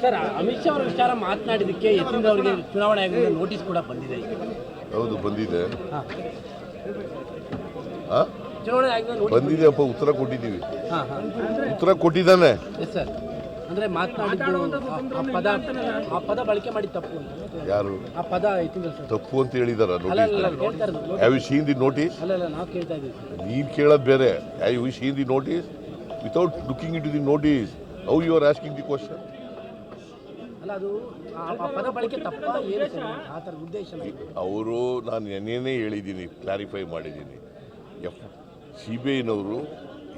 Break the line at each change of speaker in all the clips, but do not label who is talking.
Sir Amit Shah ಅವರ ವಿಚಾರ ಮಾತನಾಡಿದಕ್ಕೆ ಯತೀಂದ್ರ ಅವರಿಗೆ ಚುನಾವಣೆ ಆಗಿದೆ ನೋಟಿಸ್ ಕೂಡ ಬಂದಿದೆ
ಹೌದು ಬಂದಿದೆ. ಬಂದಿದೆ ಅಪ್ಪ ಉತ್ತರ ಕೊಟ್ಟಿದ್ದೀವಿ. ಉತ್ತರ ಕೊಟ್ಟಿದ್ದಾನೆ.
ಸರ್ ಅಂದ್ರೆ ಮಾತನಾಡಿದ್ದು ಆ- ಪದ ಆ ಪದ ಬಳಕೆ ಮಾಡಿ ತಪ್ಪು ಅಂತ.
ಯಾರು?
ಆ ಪದ
ತಪ್ಪು ಅಂತ ಹೇಳಿದಾರ notice have you seen the notice
ಅಲ್ಲ ಅಲ್ಲ ನಾವು ಕೇಳ್ತಾ ಇದ್ದೀವಿ. ಸರ್
ನೀನ್ ಕೇಳೋದು ಬೇರೆ. Have you seen the notice without looking in to the notice how you are asking the question ಅವರು ನಾನು ನೆನ್ನೆನೇ ಹೇಳಿದ್ದೀನಿ ಕ್ಲಾರಿಫೈ ಮಾಡಿದ್ದೀನಿ. ಎಫ್ ಸಿ ಬಿ ಐನವರು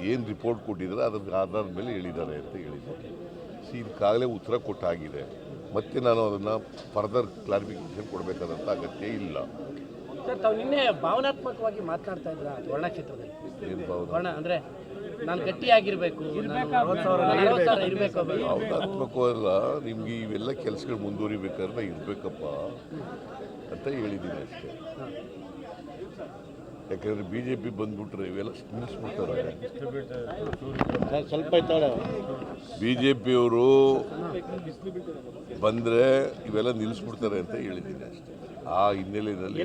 ಏನು ರಿಪೋರ್ಟ್ ಕೊಟ್ಟಿದ್ದಾರೆ ಅದರ ಆಧಾರದ ಮೇಲೆ ಹೇಳಿದ್ದಾರೆ ಅಂತ ಹೇಳಿದ್ದಾರೆ ಸಿ ಇದಕ್ಕಾಗಲೇ ಉತ್ತರ ಕೊಟ್ಟಾಗಿದೆ. ಮತ್ತೆ ನಾನು ಅದನ್ನು ಫರ್ದರ್ ಕ್ಲಾರಿಫಿಕೇಶನ್ ಕೊಡಬೇಕಾದಂಥ ಅಗತ್ಯ ಇಲ್ಲ.
ಸರ್ ತಾವು ನಿನ್ನೆ ಭಾವನಾತ್ಮಕವಾಗಿ ಮಾತನಾಡ್ತಾ ಇದ್ರ ವರ್ಣ ಕ್ಷೇತ್ರದಲ್ಲಿ
ಏನು ಭಾವನೆ
ಅಂದ್ರೆ ನಾನು ಗಟ್ಟಿಯಾಗಿರ್ಬೇಕು. ಇರಬೇಕು
ಭಾವನಾತ್ಮಕವಲ್ಲ ನಿಮಗೆ ಇವೆಲ್ಲ ಕೆಲಸಗಳು ಮುಂದುವರಿಬೇಕಾದ್ರೆ ಇರಬೇಕಪ್ಪ ಅಂತ ಹೇಳಿದ್ದೀನಿ ಅಷ್ಟೇ. ಯಾಕಂದ್ರೆ ಬಿ ಜೆ ಪಿ ಬಂದ್ಬಿಟ್ರೆ ಇವೆಲ್ಲ ನಿಲ್ಲಿಸ್ಬಿಡ್ತಾರೆ ಬಿ ಜೆ ಪಿಯವರು ಬಂದರೆ ಇವೆಲ್ಲ ನಿಲ್ಲಿಸ್ಬಿಡ್ತಾರೆ ಅಂತ ಹೇಳಿದ್ದೀನಿ ಅಷ್ಟೇ. ಆ ಹಿನ್ನೆಲೆಯಲ್ಲಿ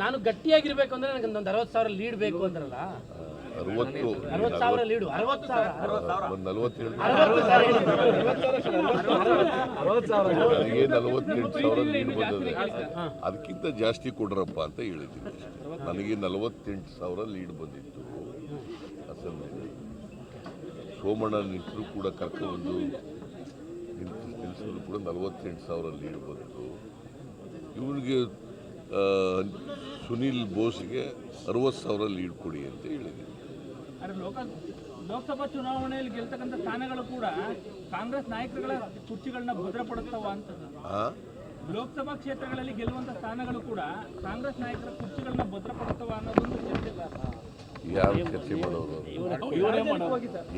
ನಾನು ಗಟ್ಟಿಯಾಗಿರ್ಬೇಕು ಅಂದ್ರೆ ನನಗೆ ಒಂದು ಅರವತ್ತು ಸಾವಿರ ಲೀಡ್ ಬೇಕು ಅಂದ್ರಲ್ಲ.
ಅರವತ್ತು
ಲೀಡು
ಒಂದು ನಲವತ್ತೇಳು ನನಗೆ ನಲವತ್ತೆಂಟು ಸಾವಿರ ಬಂದದೆ. ಅದಕ್ಕಿಂತ ಜಾಸ್ತಿ ಕೊಡ್ರಪ್ಪ ಅಂತ ಹೇಳಿದ್ದೀನಿ. ನನಗೆ ನಲವತ್ತೆಂಟು ಸಾವಿರ ಲೀಡ್ ಬಂದಿತ್ತು ಅಸೆಂಬ್ಲಿ ಸೋಮಣ್ಣ ನಿಂತರೂ ಕೂಡ ಕರ್ಕೊಂಡು ನಿಂತು ನಿಲ್ಲಿಸಿದ್ರು ಕೂಡ ನಲವತ್ತೆಂಟು ಸಾವಿರ ಲೀಡ್ ಬಂತು. ಇವನಿಗೆ ಸುನೀಲ್ ಬೋಸ್ಗೆ ಅರವತ್ತು ಸಾವಿರ ಲೀಡ್ ಕೊಡಿ ಅಂತ ಹೇಳಿದ್ದೀನಿ.
ಅರೆ ಲೋಕ ಲೋಕಸಭಾ ಚುನಾವಣೆಯಲ್ಲಿ ಗೆಲ್ತಕ್ಕಂಥ ಸ್ಥಾನಗಳು ಕೂಡ ಕಾಂಗ್ರೆಸ್ ನಾಯಕರುಗಳ ಕುರ್ಚಿಗಳನ್ನ ಭದ್ರಪಡಿಸ್ತಾವ ಅಂತ
ಆ?
ಲೋಕಸಭಾ ಕ್ಷೇತ್ರಗಳಲ್ಲಿ ಗೆಲ್ಲುವಂಥ ಸ್ಥಾನಗಳು ಕೂಡ ಕಾಂಗ್ರೆಸ್ ನಾಯಕರ ಕುರ್ಚಿಗಳನ್ನ ಭದ್ರಪಡುತ್ತವ ಅನ್ನೋದೊಂದು ಚರ್ಚೆ ಸರ್.
ಯಾರು ಚರ್ಚೆ ಮಾಡೋರು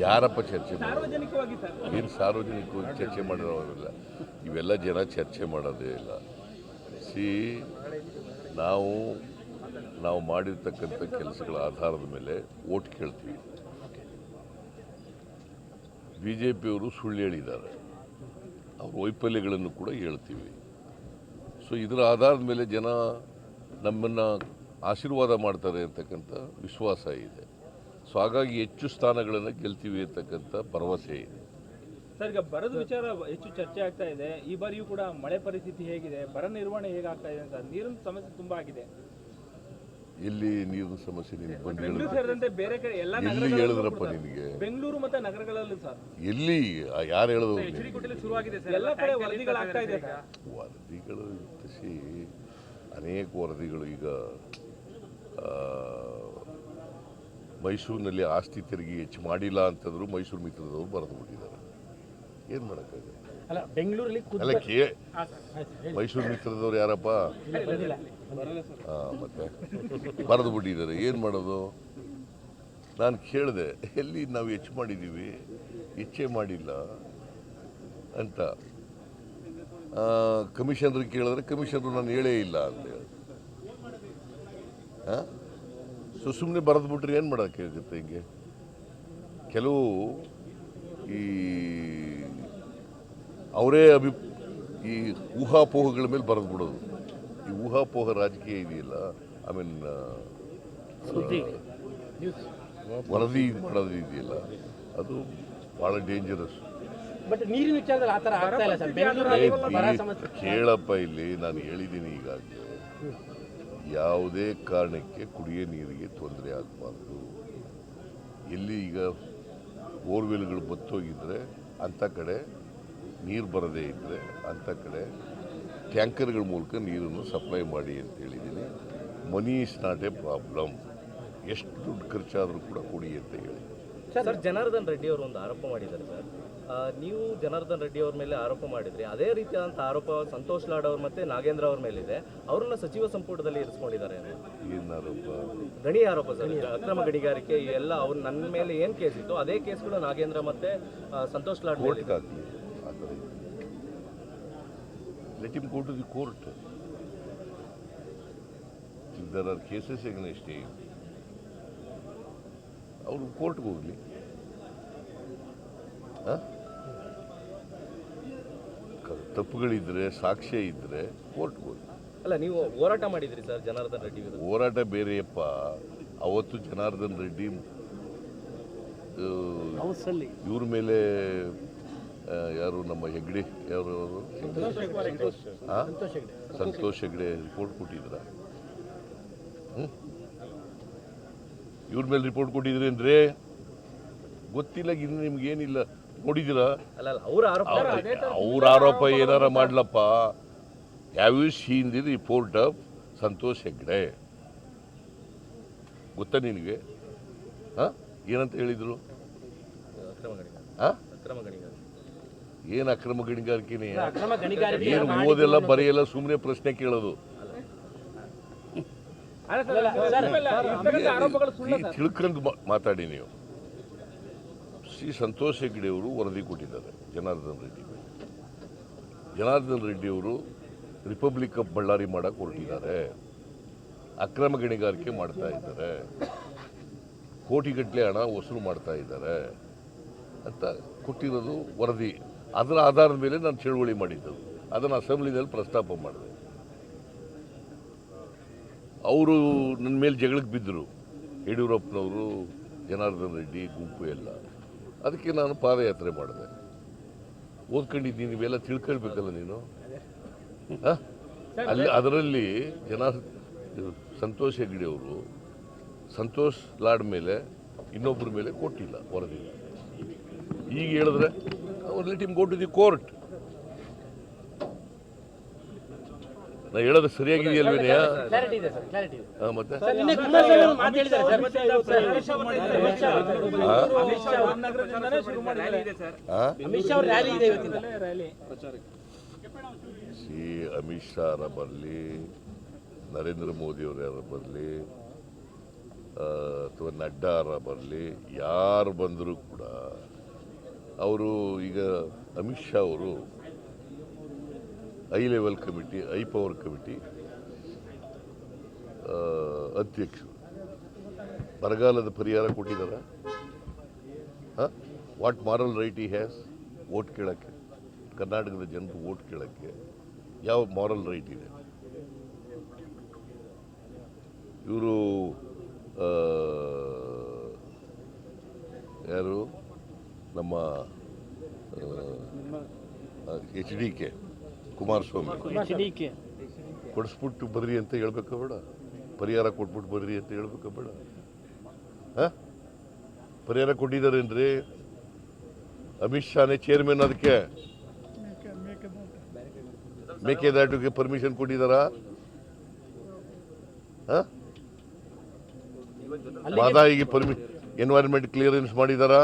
ಯಾರಪ್ಪ ಚರ್ಚೆ ಮಾಡೋರು
ಸಾರ್ವಜನಿಕವಾಗಿ ಸರ್.
ಏನು ಸಾರ್ವಜನಿಕವಾಗಿ ಚರ್ಚೆ ಮಾಡಿರೋರಿಲ್ಲ ಇವೆಲ್ಲ ಜನ ಚರ್ಚೆ ಮಾಡೋದೇ ಇಲ್ಲ. ಸಿ ನಾವು ನಾವು ಮಾಡಿರ್ತಕ್ಕಂಥ ಕೆಲಸಗಳ ಆಧಾರದ ಮೇಲೆ ಓಟ್ ಕೇಳ್ತೀವಿ. ಬಿ ಜೆ ಪಿಯವರು ಸುಳ್ಳು ಹೇಳಿದ್ದಾರೆ. ಅವ್ರ ವೈಫಲ್ಯಗಳನ್ನು ಕೂಡ ಹೇಳ್ತೀವಿ. ಸೊ ಇದರ ಆಧಾರದ ಮೇಲೆ ಜನ ನಮ್ಮನ್ನು ಆಶೀರ್ವಾದ ಮಾಡ್ತಾರೆ ಅಂತಕ್ಕಂಥ ವಿಶ್ವಾಸ ಇದೆ. ಸೊ ಹಾಗಾಗಿ ಹೆಚ್ಚು ಸ್ಥಾನಗಳನ್ನು ಗೆಲ್ತೀವಿ ಅಂತಕ್ಕಂಥ ಭರವಸೆ ಇದೆ.
ಸರ್, ಈಗ ಬರದ ವಿಚಾರ ಹೆಚ್ಚು ಚರ್ಚೆ ಆಗ್ತಾ ಇದೆ. ಈ ಬಾರಿಯೂ ಕೂಡ ಮಳೆ ಪರಿಸ್ಥಿತಿ ಹೇಗಿದೆ. ಬರ ನಿರ್ವಹಣೆ ಹೇಗಾಗ್ತಾ ಇದೆ ಅಂತ ನೀರಿನ ಸಮಸ್ಯೆ ತುಂಬಾ ಆಗಿದೆ.
ಎಲ್ಲಿ ನೀರಿನ ಸಮಸ್ಯೆ ನಿಮ್ಗೆ ಬಂದು
ಎಲ್ಲ
ಹೇಳಿದ್ರಪ್ಪ
ನಿಮಗೆ?
ನಿನಗೆ
ಬೆಂಗಳೂರು ಮತ್ತೆ ನಗರಗಳಲ್ಲಿ ಸರ್.
ಎಲ್ಲಿ? ಯಾರು ಹೇಳಿದ್ರು ನಿನಗೆ?
ಶುರುವಾಗಿದೆ ಎಲ್ಲ ಕಡೆ ವರದಿಗಳಾಗ್ತಾ ಇದೆ ಸರ್.
ವರದಿಗಳು ಸಿ ಅನೇಕ ವರದಿಗಳು ಈಗ ಆ, ಮೈಸೂರಿನಲ್ಲಿ ಆಸ್ತಿ ತೆರಿಗೆ ಹೆಚ್ಚು ಮಾಡಿಲ್ಲ ಅಂತಂದ್ರು ಮೈಸೂರು ಮಿತ್ರದವರು ಬರೆದು ಬಿಟ್ಟಿದ್ದಾರೆ. ಏನು ಮಾಡೋಕ್ಕಾಗಲ್ಲ
ಅಲ್ಲ ಬೆಂಗಳೂರಲ್ಲಿ
ಅಲ್ಲ ಕೇ ಮೈಸೂರು ಮಿತ್ರದವ್ರು ಯಾರಪ್ಪ? ಮತ್ತೆ ಬರೆದು ಬಿಟ್ಟಿದ್ದಾರೆ ಏನು ಮಾಡೋದು? ನಾನು ಕೇಳಿದೆ, ಎಲ್ಲಿ ನಾವು ಹೆಚ್ಚು ಮಾಡಿದ್ದೀವಿ ಹೆಚ್ಚೇ ಮಾಡಿಲ್ಲ ಅಂತ. ಕಮಿಷನರ್ಗೆ ಕೇಳಿದ್ರೆ ಕಮಿಷನರು ನಾನು ಹೇಳೇ ಇಲ್ಲ ಅಂತ ಹೇಳಿ ಹಾಂ ಸೊ ಸುಮ್ಮನೆ ಬರೆದು ಬಿಟ್ರೆ ಏನು ಮಾಡೋಕ್ಕಾಗುತ್ತೆ ಹಿಂಗೆ? ಕೆಲವು ಈ ಅವರೇ ಅಭಿ ಈ ಊಹಾಪೋಹಗಳ ಮೇಲೆ ಬರೆದು ಬಿಡೋದು ಈ ಊಹಾಪೋಹ ರಾಜಕೀಯ ಇದೆಯಲ್ಲ? ಐ ಮೀನ್
ಸುದ್ದಿ.
ವರದಿ ಮಾಡೋದು ಇದೆಯಲ್ಲ? ಅದು ಭಾಳ ಡೇಂಜರಸ್
ಬಟ್ ನೀರಿನ ವಿಚಾರದಲ್ಲಿ ಆ ಥರ ಆಗ್ತಾ ಇಲ್ಲ ಸರ್. ಬೆಂಗಳೂರಲ್ಲಿ ಬರ ಸಮಸ್ಯೆ.
ಕೇಳಪ್ಪ ಇಲ್ಲಿ ನಾನು ಹೇಳಿದ್ದೀನಿ ಈಗಾಗಲೇ. ಯಾವುದೇ ಕಾರಣಕ್ಕೆ ಕುಡಿಯೋ ನೀರಿಗೆ ತೊಂದರೆ ಆಗಬಾರ್ದು. ಎಲ್ಲಿ ಈಗ ಬೋರ್ವೆಲ್ಗಳು ಬತ್ತೋಗಿದ್ರೆ ಅಂಥ ಕಡೆ ನೀರು ಬರದೇ ಇದ್ದರೆ ಅಂಥ ಕಡೆ ಟ್ಯಾಂಕರ್ಗಳ ಮೂಲಕ ನೀರನ್ನು ಸಪ್ಲೈ ಮಾಡಿ ಅಂತ ಹೇಳಿದ್ದೀನಿ. Money is not a problem. ಎಷ್ಟು ದುಡ್ಡು ಖರ್ಚಾದರೂ ಕೂಡ ಕೊಡಿ ಅಂತ ಹೇಳಿ.
ಸರ್ ಜನಾರ್ದನ್ ರೆಡ್ಡಿ ಅವರು ಒಂದು ಆರೋಪ ಮಾಡಿದ್ದಾರೆ ಸರ್. ನೀವು ಜನಾರ್ದನ್ ರೆಡ್ಡಿ ಅವ್ರ ಮೇಲೆ ಆರೋಪ ಮಾಡಿದ್ರಿ. ಅದೇ ರೀತಿಯಾದಂಥ ಆರೋಪ ಸಂತೋಷ್ ಲಾಡ್ ಅವ್ರ ಮತ್ತೆ ನಾಗೇಂದ್ರ ಅವ್ರ ಮೇಲಿದೆ. ಅವ್ರನ್ನ ಸಚಿವ ಸಂಪುಟದಲ್ಲಿ ಇರಿಸ್ಕೊಂಡಿದ್ದಾರೆ.
ಆರೋಪ
ಗಣಿ ಆರೋಪ ಸರ್. ಅಕ್ರಮ ಗಣಿಗಾರಿಕೆ ಎಲ್ಲ ಅವ್ರು ನನ್ನ ಮೇಲೆ ಏನು ಕೇಸ್ ಇತ್ತು ಅದೇ ಕೇಸ್ಗಳು ನಾಗೇಂದ್ರ ಮತ್ತೆ ಸಂತೋಷ್ ಲಾಡ್ ಮೇಲೆ
him go to the court. If there are cases the him, ಅವರು ಕೋರ್ಟ್ಗೆ ಹೋಗಲಿ ತಪ್ಪುಗಳಿದ್ರೆ ಸಾಕ್ಷ್ಯ ಇದ್ರೆ ಕೋರ್ಟ್ಗೆ ಹೋಗಿ
ಅಲ್ಲ ನೀವು ಹೋರಾಟ ಮಾಡಿದ್ರಿ ಸರ್ ಜನಾರ್ದನ್ ರೆಡ್ಡಿ ವಿರುದ್ಧ?
ಹೋರಾಟ ಬೇರೆಯಪ್ಪ. ಅವತ್ತು ಜನಾರ್ದನ್ ರೆಡ್ಡಿ ಇವ್ರ ಮೇಲೆ ಯಾರು ನಮ್ಮ ಹೆಗ್ಡೆ ಯಾರು ಅವರು? ಸಂತೋಷ್ ಹೆಗ್ಡೆ. ರಿಪೋರ್ಟ್ ಕೊಟ್ಟಿದ್ರ? ಇವ್ರ ಮೇಲೆ ರಿಪೋರ್ಟ್ ಕೊಟ್ಟಿದ್ರಿ ಅಂದ್ರೆ ಗೊತ್ತಿಲ್ಲ ಇನ್ನು ನಿಮ್ಗೇನಿಲ್ಲ
ಅಲ್ಲ ಅವ್ರ ಆರೋಪ
ಏನಾರ ಮಾಡ್ಲಪ್ಪ? Have you seen the report of Santosh Hegde? ಗೊತ್ತಾ ನಿನಗೆ? ಹಾಂ? ಏನಂತ ಹೇಳಿದ್ರು? ಹಾಂ? ಏನು ಅಕ್ರಮ ಗಣಿಗಾರಿಕೆನೇ? ಏನು ಓದೆಲ್ಲ ಬರೆಯಲ್ಲ ಸುಮ್ಮನೆ ಪ್ರಶ್ನೆ ಕೇಳೋದು. ತಿಳ್ಕೊಂಡು ಮಾತಾಡಿ ನೀವು. ಸಿ. ಸಂತೋಷ್ ಹೆಗ್ಡೆ ಅವರು ವರದಿ ಕೊಟ್ಟಿದ್ದಾರೆ ಜನಾರ್ದನ್ ರೆಡ್ಡಿ. ಜನಾರ್ದನ್ ರೆಡ್ಡಿ ಅವರು ರಿಪಬ್ಲಿಕ್ ಆಫ್ ಬಳ್ಳಾರಿ ಮಾಡಕ್ಕೆ ಹೊರಟಿದ್ದಾರೆ. ಅಕ್ರಮ ಗಣಿಗಾರಿಕೆ ಮಾಡ್ತಾ ಇದ್ದಾರೆ. ಕೋಟಿಗಟ್ಟಲೆ ಹಣ ವಸೂಲು ಮಾಡ್ತಾ ಇದ್ದಾರೆ ಅಂತ ಕೊಟ್ಟಿರೋದು ವರದಿ. ಅದರ ಆಧಾರದ ಮೇಲೆ ನಾನು ಚಳುವಳಿ ಮಾಡಿದ್ದು. ಅದನ್ನು ಅಸೆಂಬ್ಲಿನಲ್ಲಿ ಪ್ರಸ್ತಾಪ ಮಾಡಿದೆ. ಅವರು ನನ್ನ ಮೇಲೆ ಜಗಳಕ್ಕೆ ಬಿದ್ದರು. ಯಡಿಯೂರಪ್ಪನವರು, ಜನಾರ್ದನ್ ರೆಡ್ಡಿ, ಗುಂಪು ಎಲ್ಲ. ಅದಕ್ಕೆ ನಾನು ಪಾದಯಾತ್ರೆ ಮಾಡಿದೆ. ಓದ್ಕೊಂಡಿದ್ದೀನಿ, ನೀವೆಲ್ಲ ತಿಳ್ಕೊಳ್ಬೇಕಲ್ಲ ನೀನು? ಅಲ್ಲಿ ಅದರಲ್ಲಿ ಜನ, ಸಂತೋಷ್ ಹೆಗ್ಡೆ ಅವರು, ಸಂತೋಷ್ ಲಾಡ್ ಮೇಲೆ ಇನ್ನೊಬ್ಬರ ಮೇಲೆ ಕೊಟ್ಟಿಲ್ಲ ವರದಿ. ಈಗ ಹೇಳಿದ್ರೆ let him go to the court ನಾ ಹೇಳೋದು ಸರಿಯಾಗಿದೆಯಲ್ಲ
ಕ್ಲಾರಿಟಿ ಇದೆ ಸರ್ ಕ್ಲಾರಿಟಿ ಇದೆ
ಮತ್ತೆ?
ಸರ್ ನಿನ್ನೆ ಕುಮಾರಸ್ವಾಮಿ ಅವರು ಮಾತು ಹೇಳಿದ್ದಾರೆ ಸರ್. ಅಮಿತ್ ಶಾ ಅವರ
ಸಿ ಬರಲಿ ನರೇಂದ್ರ ಮೋದಿ ಅವರ ಬರಲಿ ಅಥವಾ ನಡ್ಡಾರ ಬರಲಿ ಯಾರು ಬಂದರೂ ಕೂಡ ಅವರು ಈಗ ಅಮಿತ್ ಶಾ ಅವರು high level committee high power committee ಅಧ್ಯಕ್ಷರು. ಬರಗಾಲದ ಪರಿಹಾರ ಕೊಟ್ಟಿದ್ದಾರ. What moral right he has vote ಕೇಳೋಕ್ಕೆ. ಕರ್ನಾಟಕದ ಜನರು ವೋಟ್ ಕೇಳೋಕ್ಕೆ. ಯಾವ ಮಾರಲ್ ರೈಟ್ ಇದೆ? ಇವರು ಯಾರು? ನಮ್ಮ ಎಚ್ ಡಿ ಕೆ ಕುಮಾರಸ್ವಾಮಿ. ಕೊಡಿಸ್ಬಿಟ್ಟು ಬರ್ರಿ ಅಂತ ಹೇಳ್ಬೇಕ ಬೇಡ? ಪರಿಹಾರ ಕೊಟ್ಬಿಟ್ಟು ಬರ್ರಿ ಅಂತ ಹೇಳ್ಬೇಕ ಬೇಡ? ಹ? ಪರಿಹಾರ ಕೊಟ್ಟಿದ್ದಾರೇನ್ರಿ? ಅಮಿತ್ ಶಾನೇ ಚೇರ್ಮನ್ ಅದಕ್ಕೆ? ಮೇಕೆದಾಟುಗೆ ಪರ್ಮಿಷನ್ ಕೊಟ್ಟಿದ್ದಾರಾ? ಬಾದಾಯಿಗೆ ಮಾದಾಯಿಗೆ ಪರ್ಮಿ ಎನ್ವೈರನ್ಮೆಂಟ್ ಕ್ಲಿಯರೆನ್ಸ್ ಮಾಡಿದಾರಾ?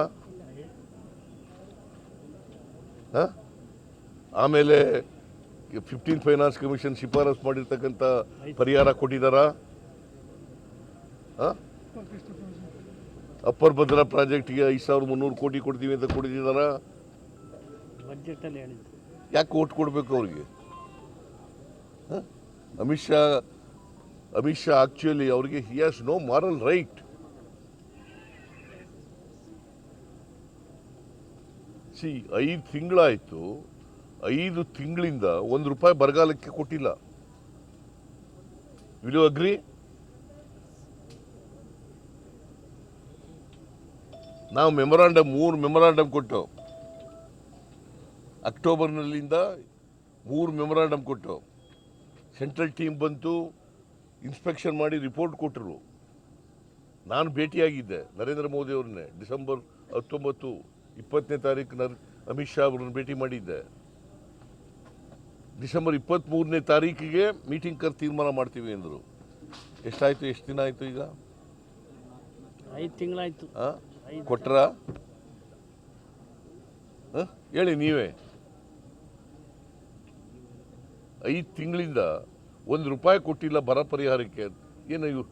ಆಮೇಲೆ ಫಿಫ್ಟೀನ್ ಫೈನಾನ್ಸ್ ಕಮಿಷನ್ ಶಿಫಾರಸ್ ಮಾಡಿರ್ತಕ್ಕಂಥ ಪರಿಹಾರ ಕೊಟ್ಟಿದ್ದಾರಾ ಅಪ್ಪರ್ ಭದ್ರಾ ಪ್ರಾಜೆಕ್ಟ್ಗೆ ಐದು ಸಾವಿರದ ಮುನ್ನೂರು ಕೋಟಿ ಕೊಡ್ತೀವಿ ಅಂತ ಕೊಟ್ಟಿದ್ದಾರಾ
ಹೇಳಿದ್ದು.
ಯಾಕೆ ಓಟ್ ಕೊಡಬೇಕು ಅವ್ರಿಗೆ? ಅಮಿತ್ ಶಾ ಅಮಿತ್ ಶಾ ಆಕ್ಚುಲಿ ಅವ್ರಿಗೆ he has no moral right see, ಐದು ತಿಂಗಳಾಯಿತು, ಐದು ತಿಂಗಳಿಂದ ಒಂದು ರೂಪಾಯಿ ಬರಗಾಲಕ್ಕೆ ಕೊಟ್ಟಿಲ್ಲ. Will agree? ನಾವು ಮೆಮೊರಾಂಡಮ್ ಮೂರು ಮೆಮೊರಾಂಡಮ್ ಕೊಟ್ಟು ಅಕ್ಟೋಬರ್ನಲ್ಲಿಂದ ಮೂರು ಮೆಮೊರಾಂಡಮ್ ಕೊಟ್ಟು ಸೆಂಟ್ರಲ್ ಟೀಮ್ ಬಂತು, ಇನ್ಸ್ಪೆಕ್ಷನ್ ಮಾಡಿ ರಿಪೋರ್ಟ್ ಕೊಟ್ಟರು. ನಾನು ಭೇಟಿಯಾಗಿದ್ದೆ ನರೇಂದ್ರ ಮೋದಿ ಅವ್ರನ್ನೇ ಡಿಸೆಂಬರ್ ಹತ್ತೊಂಬತ್ತು. ಇಪ್ಪತ್ತನೇ ತಾರೀಕು ನರ್ ಅಮಿತ್ ಶಾ ಅವರನ್ನು ಭೇಟಿ ಮಾಡಿದ್ದೆ. ಡಿಸೆಂಬರ್ ಇಪ್ಪತ್ತ್ಮೂರನೇ ತಾರೀಕಿಗೆ ಮೀಟಿಂಗ್ ಕರ್ ತೀರ್ಮಾನ ಮಾಡ್ತೀವಿ ಅಂದರು ಎಷ್ಟಾಯಿತು ಎಷ್ಟು ದಿನ ಆಯಿತು ಈಗ?
ಐದು ತಿಂಗಳಾಯ್ತು.
ಹಾಂ ಕೊಟ್ರಾ? ಹೇಳಿ ನೀವೇ. ಐದು ತಿಂಗಳಿಂದ ಒಂದು ರೂಪಾಯಿ ಕೊಟ್ಟಿಲ್ಲ ಬರ ಪರಿಹಾರಕ್ಕೆ. ಏನು ಇವ್ರು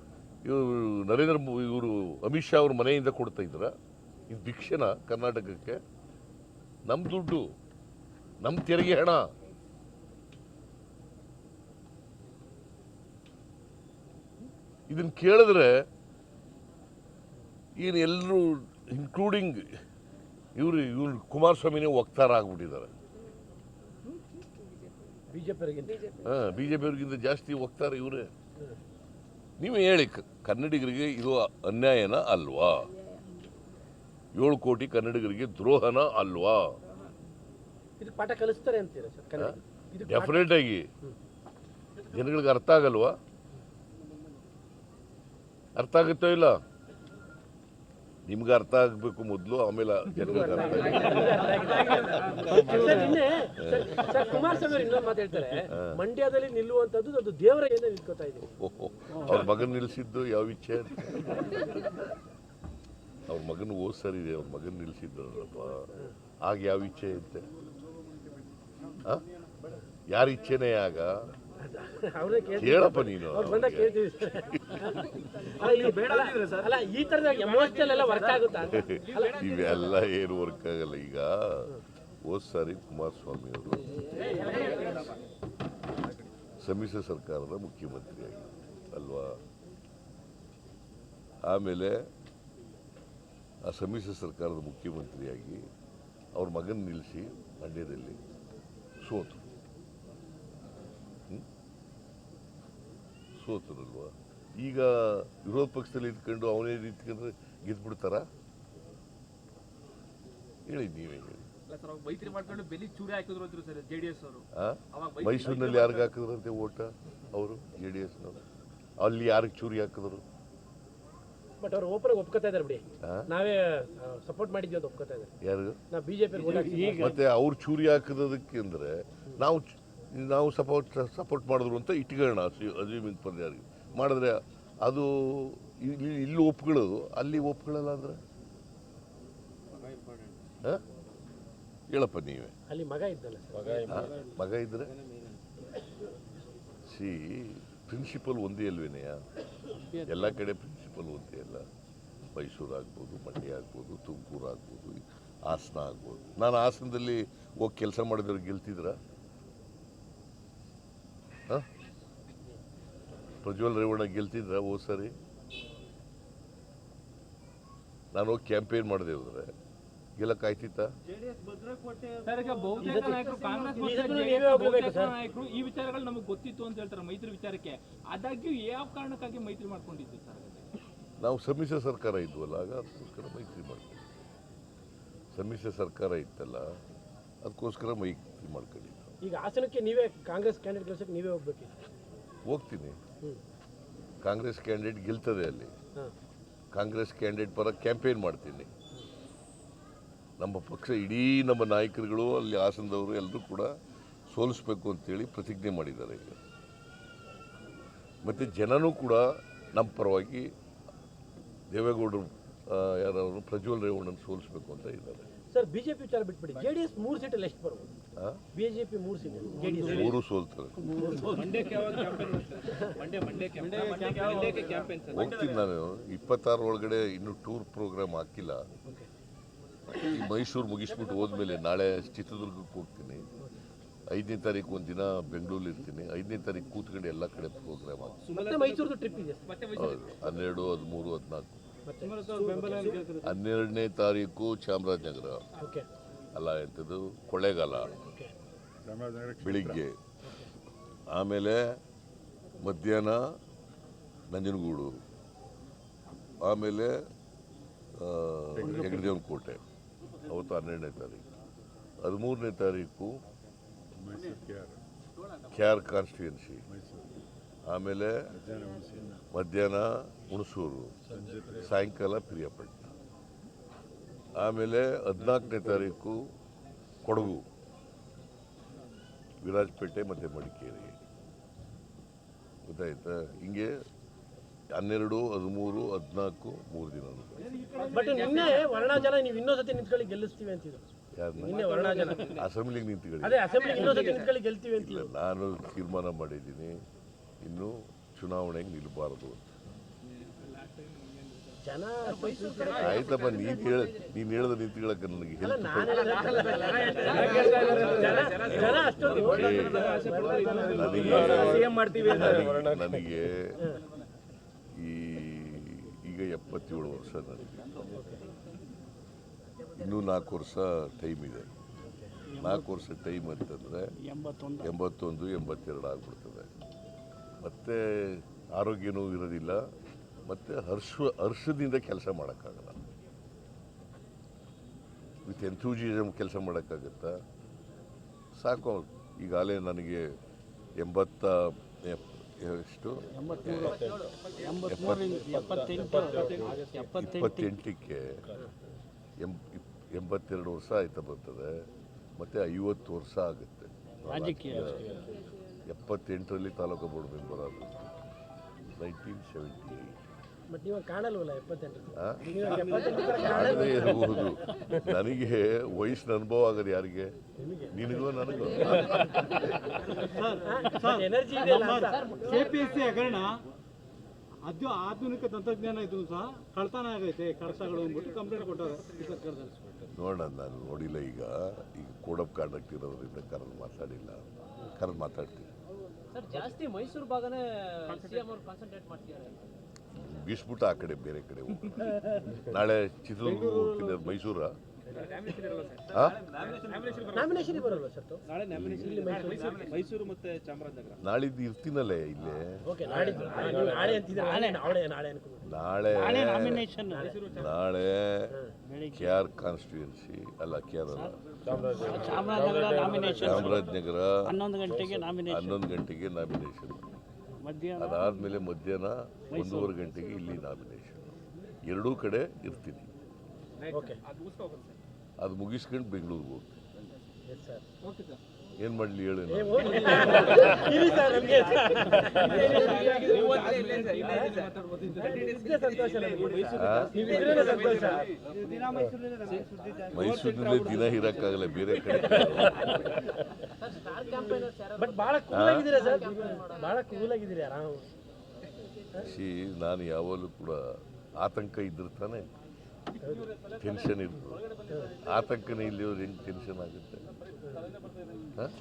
ಇವರು ನರೇಂದ್ರ ಇವರು ಅಮಿತ್ ಶಾ ಅವ್ರ ಮನೆಯಿಂದ ಕೊಡ್ತಾ ಇದ್ರ? ಇದು ಭಿಕ್ಷೆನ ಕರ್ನಾಟಕಕ್ಕೆ ನಮ್ಮ ದುಡ್ಡು ನಮ್ಮ ತೆರಿಗೆ ಹಣ. ಇದನ್ನು ಕೇಳಿದ್ರೆ ಏನು ಎಲ್ಲರೂ ಇನ್ಕ್ಲೂಡಿಂಗ್ ಇವರು ಇವ್ರು ಕುಮಾರಸ್ವಾಮಿನೇ ವಕ್ತಾರ ಆಗ್ಬಿಟ್ಟಿದ್ದಾರೆ. ಹಾಂ ಬಿ ಜೆ ಪಿಯವ್ರಿಗಿಂತ ಜಾಸ್ತಿ ಹೋಗ್ತಾರೆ ಇವರೇ. ನೀವು ಹೇಳಿ ಕನ್ನಡಿಗರಿಗೆ ಇದು ಅನ್ಯಾಯನ ಅಲ್ವಾ? ಏಳು ಕೋಟಿ ಕನ್ನಡಿಗರಿಗೆ ದ್ರೋಹನ ಅಲ್ವಾ?
ಪಾಠ ಕಲಿಸ್ತಾರೆ
ಡೆಫಿನೆಟ್ ಆಗಿ ಜನಗಳಿಗೆ ಅರ್ಥ ಆಗಲ್ವಾ? ಅರ್ಥ ಆಗುತ್ತೋ ಇಲ್ಲ? ನಿಮ್ಗೆ ಅರ್ಥ ಆಗಬೇಕು ಮೊದಲು ಆಮೇಲೆ ಜನಗಳಿಗೆ ಅರ್ಥ
ಹೇಳ್ತಾರೆ. ಮಂಡ್ಯದಲ್ಲಿ ನಿಲ್ಲುವಂತದ್ದು ಅದು ದೇವರ ಏನೇ ನಿಂತ್ಕೋತಾ ಇದೆ.
ಅವ್ರ ಮಗನ್ ನಿಲ್ಸಿದ್ದು ಯಾವ ಇಚ್ಛೆ ಅಂತ. ಅವ್ರ ಮಗನ ಓದ್ ಸರಿ ಇದೆ ಅವ್ರ ಮಗನ್ ನಿಲ್ಸಿದ್ದಲ್ಲಪ್ಪ ಆಗ ಯಾವ ಇಚ್ಛೆ ಇತ್ತೆ? ಯಾರ ಇಚ್ಛೆನೇ ಆಗ? ಹೇಳಪ್ಪ ನೀನು. ಇವೆಲ್ಲ ಏನು ವರ್ಕ್ ಆಗಲ್ಲ ಈಗ. ಹೋದ್ ಸಾರಿ ಕುಮಾರಸ್ವಾಮಿ ಅವರು. ಸಮ್ಮಿಶ್ರ ಸರ್ಕಾರದ ಮುಖ್ಯಮಂತ್ರಿಯಾಗಿ. ಅಲ್ವಾ? ಆಮೇಲೆ ಆ ಸಮ್ಮಿಶ್ರ ಸರ್ಕಾರದ ಮುಖ್ಯಮಂತ್ರಿಯಾಗಿ ಅವ್ರ ಮಗನ ನಿಲ್ಲಿಸಿ ಮಂಡ್ಯದಲ್ಲಿ ಸೋತು. ಸೋತರಲ್ವ? ಈಗ ವಿರೋಧ ಪಕ್ಷದಲ್ಲಿ ಇದ್ಕೊಂಡು ಅವನೇ ನಿಂತ್ಕೊಂಡ್ರೆ ಗೆದ್ಬಿಡ್ತಾರ? ಹೇಳಿ ನೀವೇ ಹೇಳಿ? ಮೈಸೂರಿನಲ್ಲಿ ಯಾರಿಗೆ ಹಾಕಿದ್ರಂತೆ ಓಟ? ಅವರು ಜೆ ಡಿ ಎಸ್ನವರು ಅಲ್ಲಿ ಯಾರಿಗೆ ಚೂರಿ ಹಾಕಿದ್ರು?
ಬಟ್ ಅವ್ರು ಓಪನ್ ಒಪ್ಕೋತಾ ಇದಾರೆ ಬಿಡಿ? ನಾವೇ ಸಪೋರ್ಟ್ ಮಾಡಿದ್ವಿ ಅಂತ ಒಪ್ಕೋತಾ ಇದ್ದಾರೆ.
ಯಾರು?
ನಾವು ಬಿಜೆಪಿ
ಮತ್ತೆ ಅವ್ರು ಚೂರಿ ಹಾಕಿದಕ್ಕೆ ಅಂದ್ರೆ ನಾವು ನಾವು ಸಪೋರ್ಟ್ ಸಪೋರ್ಟ್ ಮಾಡಿದ್ರು ಅಂತ ಇಟ್ಕೊಳ್ಳೋಣ ಅಜೀಮಿನ್ ಪರ್ಯಾರಿಗೆ ಮಾಡಿದ್ರೆ ಅದು ಇಲ್ಲಿ ಇಲ್ಲಿ ಒಪ್ಕೊಳ್ಳೋದು ಅಲ್ಲಿ ಒಪ್ಕೊಳ್ಳಲ್ಲ ಅಂದ್ರೆ? ಆ? ಹೇಳಪ್ಪ ನೀವೇ.
ಅಲ್ಲಿ ಮಗ ಇದ್ದಲ್ಲ?
ಮಗ ಇದ್ರೆ? ಸಿ ಪ್ರಿನ್ಸಿಪಲ್ ಒಂದೇ ಅಲ್ವೇನೆಯ ಎಲ್ಲ ಕಡೆ ಒಂದೇ ಮೈಸೂರು ಆಗ್ಬೋದು ಮಂಡ್ಯ ಆಗ್ಬೋದು ತುಮಕೂರು ಆಗ್ಬೋದು ಹಾಸನ ಆಗ್ಬೋದು. ನಾನು ಹಾಸನದಲ್ಲಿ ಹೋಗಿ ಕೆಲಸ ಮಾಡಿದ್ರೆ ಗೆಲ್ತಿದ್ರ? ಪ್ರಜ್ವಲ್ ರೇವಣ್ಣ ಗೆಲ್ತಿದ್ರ ಓ ಸರಿ? ನಾನು ಹೋಗಿ ಕ್ಯಾಂಪೇನ್ ಮಾಡಿದೆ ಹೋದ್ರೆ. ಗೆಲ್ಲಕ್ಕೆ ಆಯ್ತಿತ್ತ.
ಈ
ವಿಚಾರಗಳು ನಮಗೆ ಗೊತ್ತಿತ್ತು ಅಂತ ಹೇಳ್ತಾರೆ ಮೈತ್ರಿ ವಿಚಾರಕ್ಕೆ. ಆದಾಗ್ಯೂ ಯಾವ ಕಾರಣಕ್ಕಾಗಿ ಮೈತ್ರಿ ಮಾಡ್ಕೊಂಡಿದ್ದು ಸರ್?
ನಾವು ಸಮ್ಮಿಶ್ರ ಸರ್ಕಾರ ಇದ್ವಲ್ಲ ಆಗ ಅದಕ್ಕೋಸ್ಕರ ಮೈತ್ರಿ ಮಾಡ್ತೀವಿ. ಸಮ್ಮಿಶ್ರ ಸರ್ಕಾರ ಇತ್ತಲ್ಲ ಅದಕ್ಕೋಸ್ಕರ ಮೈತ್ರಿ ಮಾಡ್ಕೊಂಡಿದ್ದು
ಈಗ ಹಾಸನಕ್ಕೆ ನೀವೇ ಕಾಂಗ್ರೆಸ್ ಕ್ಯಾಂಡಿಡೇಟ್ ಕೆಲಸಕ್ಕೆ ನೀವೇ ಹೋಗ್ಬೇಕು
ಹೋಗ್ತೀನಿ. ಕಾಂಗ್ರೆಸ್ ಕ್ಯಾಂಡಿಡೇಟ್ ಗೆಲ್ತದೆ ಅಲ್ಲಿ. ಕಾಂಗ್ರೆಸ್ ಕ್ಯಾಂಡಿಡೇಟ್ ಪರ ಕ್ಯಾಂಪೇನ್ ಮಾಡ್ತೀನಿ. ನಮ್ಮ ಪಕ್ಷ ಇಡೀ ನಮ್ಮ ನಾಯಕರುಗಳು ಅಲ್ಲಿ ಹಾಸನದವರು ಎಲ್ಲರೂ ಕೂಡ ಸೋಲಿಸ್ಬೇಕು ಅಂತೇಳಿ ಪ್ರತಿಜ್ಞೆ ಮಾಡಿದ್ದಾರೆ ಈಗ. ಮತ್ತು ಜನನೂ ಕೂಡ ನಮ್ಮ ಪರವಾಗಿ ದೇವೇಗೌಡರು ಯಾರು ಪ್ರಜ್ವಲ್ ರೇವಣ್ಣನ ಸೋಲಿಸಬೇಕು ಅಂತ ಇದ್ದಾರೆ.
ಸರ್ ಬಿಜೆಪಿ ವಿಚಾರ ಬಿಟ್ಬಿಡಿ. ಜೆ ಡಿ ಎಸ್ ಮೂರು ಸೀಟಲ್ಲಿ ಎಷ್ಟು ಬರ್ಬೋದು? ಬಿಜೆಪಿ ಮೂರು ಸೀಟ್ ಜೆ ಡಿ ಎಸ್
ಮೂರು ಸೋಲ್ತಾರೆ. ಹೋಗ್ತೀನಿ ನಾನು. ಇಪ್ಪತ್ತಾರು ಒಳಗಡೆ ಇನ್ನೂ ಟೂರ್ ಪ್ರೋಗ್ರಾಮ್ ಹಾಕಿಲ್ಲ. ಮೈಸೂರು ಮುಗಿಸ್ಬಿಟ್ಟು ಹೋದ್ಮೇಲೆ ನಾಳೆ ಚಿತ್ರದುರ್ಗಕ್ಕೆ ಹೋಗ್ತೀನಿ. ಐದನೇ ತಾರೀಕು ಒಂದಿನ ಬೆಂಗಳೂರಲ್ಲಿ ಇರ್ತೀನಿ. ಐದನೇ ತಾರೀಕು ಕೂತ್ಕೊಂಡು ಎಲ್ಲ ಕಡೆ ಪ್ರೋಗ್ರಾಮ್ ಹನ್ನೆರಡು ಹದಿಮೂರು ಹದಿನಾಲ್ಕು. ಹನ್ನೆರಡನೇ ತಾರೀಕು ಚಾಮರಾಜನಗರ.
ಓಕೆ.
ಅಲ್ಲ ಎಂಥದ್ದು ಕೊಳ್ಳೇಗಾಲ.
ಓಕೆ.
ಬೆಳಿಗ್ಗೆ. ಆಮೇಲೆ ಮಧ್ಯಾಹ್ನ ನಂಜನಗೂಡು. ಆಮೇಲೆ ಹೆಗ್ಗಡದೇವನ ಕೋಟೆ ಅವತ್ತು ಹನ್ನೆರಡನೇ ತಾರೀಕು. ಹದಿಮೂರನೇ ತಾರೀಕು ಕೆ ಆರ್ ಕಾನ್ಸ್ಟಿಟ್ಯೂನ್ಸಿ ಆಮೇಲೆ ಮಧ್ಯಾಹ್ನ ಹುಣಸೂರು. ಸಾಯಂಕಾಲ ಪ್ರಿಯಪಟ್ಟಣ ಆಮೇಲೆ ಹದಿನಾಲ್ಕನೇ ತಾರೀಕು ಕೊಡಗು. ವಿರಾಜಪೇಟೆ ಮತ್ತು ಮಡಿಕೇರಿ. ಗೊತ್ತಾಯ್ತಾ? ಹಿಂಗೆ ಹನ್ನೆರಡು ಹದಿಮೂರು ಹದಿನಾಲ್ಕು ಮೂರು ದಿನ
ಬಟ್ ನಿನ್ನೆ ವರ್ಣಾಜನ ನೀವು ಇನ್ನೊಂದ್ ಸತಿ ನಿಂತ್ಕೊಳ್ಳಿ ಗೆಲ್ಲಿಸ್ತೀವಿ ಅಂತಿದ್ರು.
ಯಾರನ್ನ ಅಸೆಂಬ್ಲಿಗೆ ನಿಂತ್ಕೊಳ್ಳಿ.
ಅದೇ ಅಸೆಂಬ್ಲಿ ಇನ್ನೊಂದ್ ಸತಿ ಗೆಲ್ತೀವಿ ಅಂತ.
ನಾನು ತೀರ್ಮಾನ ಮಾಡಿದ್ದೀನಿ. ಇನ್ನು ಚುನಾವಣೆಗೆ ನಿಲ್ಲಬಾರದು
ಜನ
ಆಯ್ತಪ್ಪ ನೀನು ಹೇಳ ನೀನ್ ಹೇಳ್ದ ನಿಂತ್ಕೊಳ್ಳಕ್ಕೆ ನನಗೆ ಹೆಲ್ಪ್
ನಾನು ಜನ ಅಷ್ಟೊಂದು
ನನಗೆ ನನಗೆ ನನಗೆ ಈ ಈಗ ಎಪ್ಪತ್ತೇಳು ವರ್ಷ ನನಗೆ. ಇನ್ನೂ ನಾಲ್ಕು ವರ್ಷ ಟೈಮ್ ಇದೆ. ನಾಲ್ಕು ವರ್ಷ ಟೈಮ್ ಅಂತಂದರೆ ಎಂಬತ್ತೊಂದು. ಎಂಬತ್ತೆರಡು ಆಗ್ಬಿಡ್ತದೆ. ಮತ್ತು ಆರೋಗ್ಯನೂ ಇರೋದಿಲ್ಲ. ಮತ್ತು ಹರ್ಷ ಹರ್ಷದಿಂದ ಕೆಲಸ ಮಾಡೋಕ್ಕಾಗಲ್ಲ. ವಿತ್ ಎಂಥೂಜಿಸಮ್ ಕೆಲಸ ಮಾಡೋಕ್ಕಾಗತ್ತಾ? ಸಾಕು. ಈಗಾಗಲೇ ನನಗೆ ಎಂಬತ್ತ ಎಷ್ಟು? ಎಪ್ಪತ್ತೆಂಟಕ್ಕೆ. ಎಂ ಎಂಬತ್ತೆರಡು ವರ್ಷ ಆಯ್ತಾ ಬರ್ತದೆ. ಮತ್ತು ಐವತ್ತು ವರ್ಷ ಆಗುತ್ತೆ. ಎಪ್ಪತ್ತೆಂಟರಲ್ಲಿ ತಾಲೂಕು ಬೋರ್ಡ್ ಮೆಂಬರ್ ಆಗುತ್ತೆ ನೈನ್ಟೀನ್ ಸೆವೆಂಟಿ ಏಯ್ಟ್ ಇರಬಹುದು. ನನಗೆ ವಯಸ್ಸಿನ ಅನುಭವ ಆಗದು ಯಾರಿಗೆ? ನಿನಗೋ ನನಗೋ?
ಎನರ್ಜಿ ಇದೆ
ಕೆ ಪಿ ಎಸ್ ಸಿ ಹಗರಣ ಅದು ಆಧುನಿಕ ತಂತ್ರಜ್ಞಾನ ಇದ್ರು ಸಹ ಕಳ್ತನ ಆಗೈತೆ. ಕಳಸಗಳು ಅಂದ್ಬಿಟ್ಟು ಕಂಪ್ಲೇಂಟ್ ಕೊಟ್ಟಾರೆ ಈ ಸರ್ಕಾರದಲ್ಲಿ
ನೋಡೋಣ ನಾನು ನೋಡಿಲ್ಲ ಈಗ. ಈಗ ಕೋಡ್ ಆಫ್ ಕಾಂಡಕ್ಟ್ ಇರೋದ್ರಿಂದ ಕರೆದು ಮಾತಾಡಿಲ್ಲ. ಕರೆದು ಮಾತಾಡ್ತೀನಿ.
ಸರ್ ಜಾಸ್ತಿ ಮೈಸೂರು ಭಾಗನೇ
ಬೀಸ್ಬಿಟ್ಟು ಆ ಕಡೆ ಬೇರೆ ಕಡೆ ನಾಳೆ ಚಿತ್ರದುರ್ಗ ಮೈಸೂರ.
ನಾಮಿನೇಷನ್ ಬರಲ್ವಾ ಸರ್
ನಾಳೆ ನಾಮಿನೇಷನ್ ಮೈಸೂರು ಮತ್ತೆ ಚಾಮರಾಜನಗರ.
ನಾಳಿದ್ದು ಇರ್ತೀನಲ್ಲೇ ಇಲ್ಲಿ.
ಓಕೆ ನಾಳೆ ಅಂತಿದ್ರೆ ನಾಳೆ ನಾಳೆ ನಾಳೆ ಅನ್ಕೊಂಡು
ನಾಳೆ ನಾಳೆ ಕೆ ಆರ್ ಕಾನ್ಸ್ಟಿಟ್ಯೂನ್ಸಿ ಅಲ್ಲ K R
Chamarajanagar. Nomination.
Chamarajanagar
ಹನ್ನೊಂದು ಗಂಟೆಗೆ ನಾಮಿನೇಷನ್.
ಹನ್ನೊಂದು ಗಂಟೆಗೆ ನಾಮಿನೇಷನ್.
ಮಧ್ಯಾಹ್ನ?
ಅದಾದಮೇಲೆ ಮಧ್ಯಾಹ್ನ ಒಂದೂವರೆ ಗಂಟೆಗೆ ಇಲ್ಲಿ ನಾಮಿನೇಷನ್. ಎರಡೂ ಕಡೆ ಇರ್ತೀನಿ.
ಓಕೆ.
ಅದು ಮುಗಿಸ್ಕೊಂಡು ಬೆಂಗಳೂರಿಗೆ ಹೋಗ್ತೀನಿ.
ಎಸ್ ಸರ್
ಏನು ಮಾಡಲಿ ಹೇಳಿ ನಾನು?
ಇರಿ ಸರ್ ನಮಗೆ. ಸಂತೋಷ ನಮಗೆ.
ಆ?
ನೀವಿದ್ರೇನೆ ಸಂತೋಷ.
ಮೈಸೂರಿನಲ್ಲಿ ದಿನ ಇರಕ್ಕಾಗಲ್ಲ ಬೇರೆ ಕಡೆ
ಬಟ್ ಬಹಳ ಕೂಲ್ ಆಗಿದ್ದೀರಾ ಸರ್ ಬಹಳ ಕೂಲ್ ಆಗಿದ್ದೀರಿ ಆರಾಮ್
ಸಿ ನಾನು ಯಾವಾಗಲೂ ಕೂಡ ಆತಂಕ ಇದ್ರೆ ತಾನೆ. ಟೆನ್ಷನ್ ಇರ್ತದೆ ಆತಂಕನೇ ಇಲ್ಲಿಯವ್ರು ಹೆಂಗೆ ಟೆನ್ಷನ್ ಆಗುತ್ತೆ. ಹಾಂ?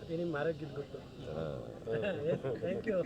ಅದೇ ನಿಮ್ಮ ಆರೋಗ್ಯದ ಗೊತ್ತು. Thank you